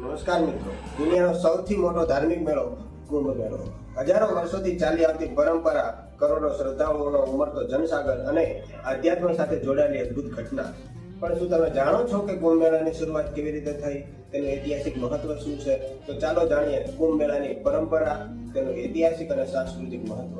નમસ્કાર મિત્રો. દુનિયાનો સૌથી મોટો ધાર્મિક મેળો કુંભ મેળો હજારો વર્ષોથી ચાલી આવતી પરંપરા, કરોડો શ્રદ્ધાળુઓનો ઉમરતો જનસાગર અને આધ્યાત્મ સાથે જોડાયેલી અદ્ભુત ઘટના. પણ શું તમે જાણો છો કે કુંભ મેળાની શરૂઆત કેવી રીતે થઈ? તેનું ઐતિહાસિક મહત્વ શું છે? તો ચાલો જાણીએ કુંભ મેળાની પરંપરા, તેનું ઐતિહાસિક અને સાંસ્કૃતિક મહત્વ.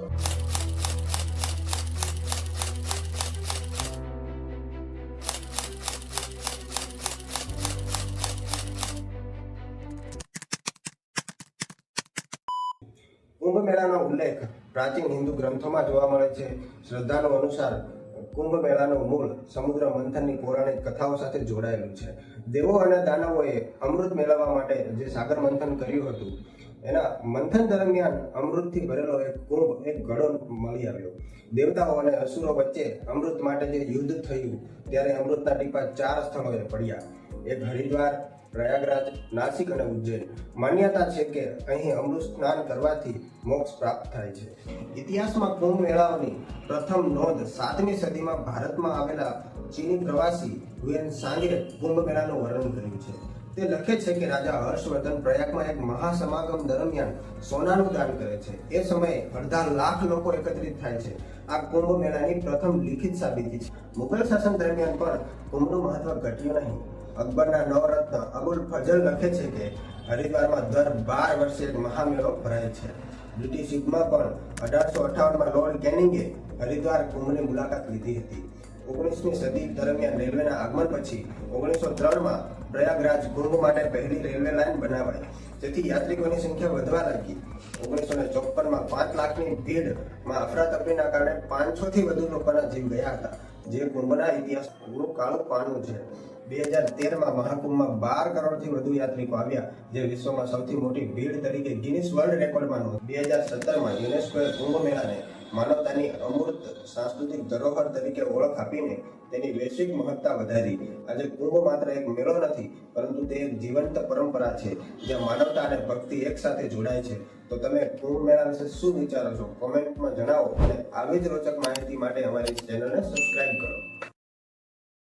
કુંભ મેળાનો ઉલ્લેખ પ્રાચીન હિન્દુ ગ્રંથોમાં જોવા મળે છે. શ્રદ્ધાનો અનુસાર કુંભ મેળાનો મૂળ સમુદ્ર મંથનની પૌરાણિક કથાઓ સાથે જોડાયેલું છે. દેવો અને દાનવોએ અમૃત મેળવવા માટે જે સાગર મંથન કર્યું હતું, એના મંથન દરમિયાન અમૃતથી ભરેલો એક કુંભ, એક ઘડો મળી આવ્યો. દેવતાઓ અને અસુરો વચ્ચે અમૃત માટે જે યુદ્ધ થયું, ત્યારે અમૃતના ટીપા ચાર સ્થળોએ પડ્યા. એક હરિદ્વાર પ્રયાગરાજ, નાસિક અને ઉજ્જૈન. માન્યતા છે કે અહીં અમૃત સ્નાન કરવાથી મોક્ષ પ્રાપ્ત થાય છે. ઇતિહાસમાં કુંભ મેળાઓની પ્રથમ નોંધ સાતમી સદીમાં ભારતમાં આવેલા ચીની પ્રવાસી હુએન સાંગે કુંભ મેળાનું વર્ણન કર્યું છે. તે લખે છે કે રાજા હર્ષવર્ધન પ્રયાગમાં એક મહાસમાગમ દરમિયાન સોનાનું દાન કરે છે. એ સમયે અડધા લાખ લોકો એકત્રિત થાય છે. આ કુંભ મેળાની પ્રથમ લિખિત સાબિતી છે. મુઘલ શાસન દરમિયાન પણ કુંભનું મહત્વ ઘટ્યું નહીં. અકબરના નવરત્ન અબુલ ફજલ લખે છે કે હરિદ્વારમાં દર બાર વર્ષે એક મહામેળો ભરાય છે. બ્રિટિશ યુગમાં પણ અઢારસો અઠાવનમાં લોર્ડ કેનિંગે હરિદ્વાર કુંભની મુલાકાત લીધી હતી. ઓગણીસમી સદી દરમિયાન રેલવેના આગમન પછી ઓગણીસો ત્રણમાં પ્રયાગરાજ કુંભ માટે પહેલી રેલવે લાઇન બનાવાઈ. જેથી યાત્રિકોની સંખ્યા વધવા લાગી. ઓગણીસો ને ચોપનમાં પાંચ લાખની ભીડમાં અફરાતફરીના કારણે પાંચસોથી વધુ લોકોના જીવ ગયા હતા. જે કુંભના પૂરો કાળું પાનું છે. બે હજાર તેરમાં મહાકુંભમાં બાર કરોડથી વધુ યાત્રિકો આવ્યા, જે વિશ્વમાં સૌથી મોટી ભીડ તરીકે ગિનિસ વર્લ્ડ રેકોર્ડમાં બે હજાર સત્તરમાં યુનેસ્કોએ કુંભ મેળાને માનવતાની અમૂર્ત સાંસ્કૃતિક ધરોહર તરીકે ઓળખ આપીને તેની વૈશ્વિક મહત્તા વધારી. આજે કુંભ માત્ર એક મેળો નથી, પરંતુ તે એક જીવંત પરંપરા છે, જ્યાં માનવતા અને ભક્તિ એક સાથે જોડાય છે. તો તમે કુંભ મેળા વિશે શું વિચારો છો? કોમેન્ટમાં જણાવો અને આવી જ રોચક માહિતી માટે અમારી ચેનલને સબસ્ક્રાઇબ કરો.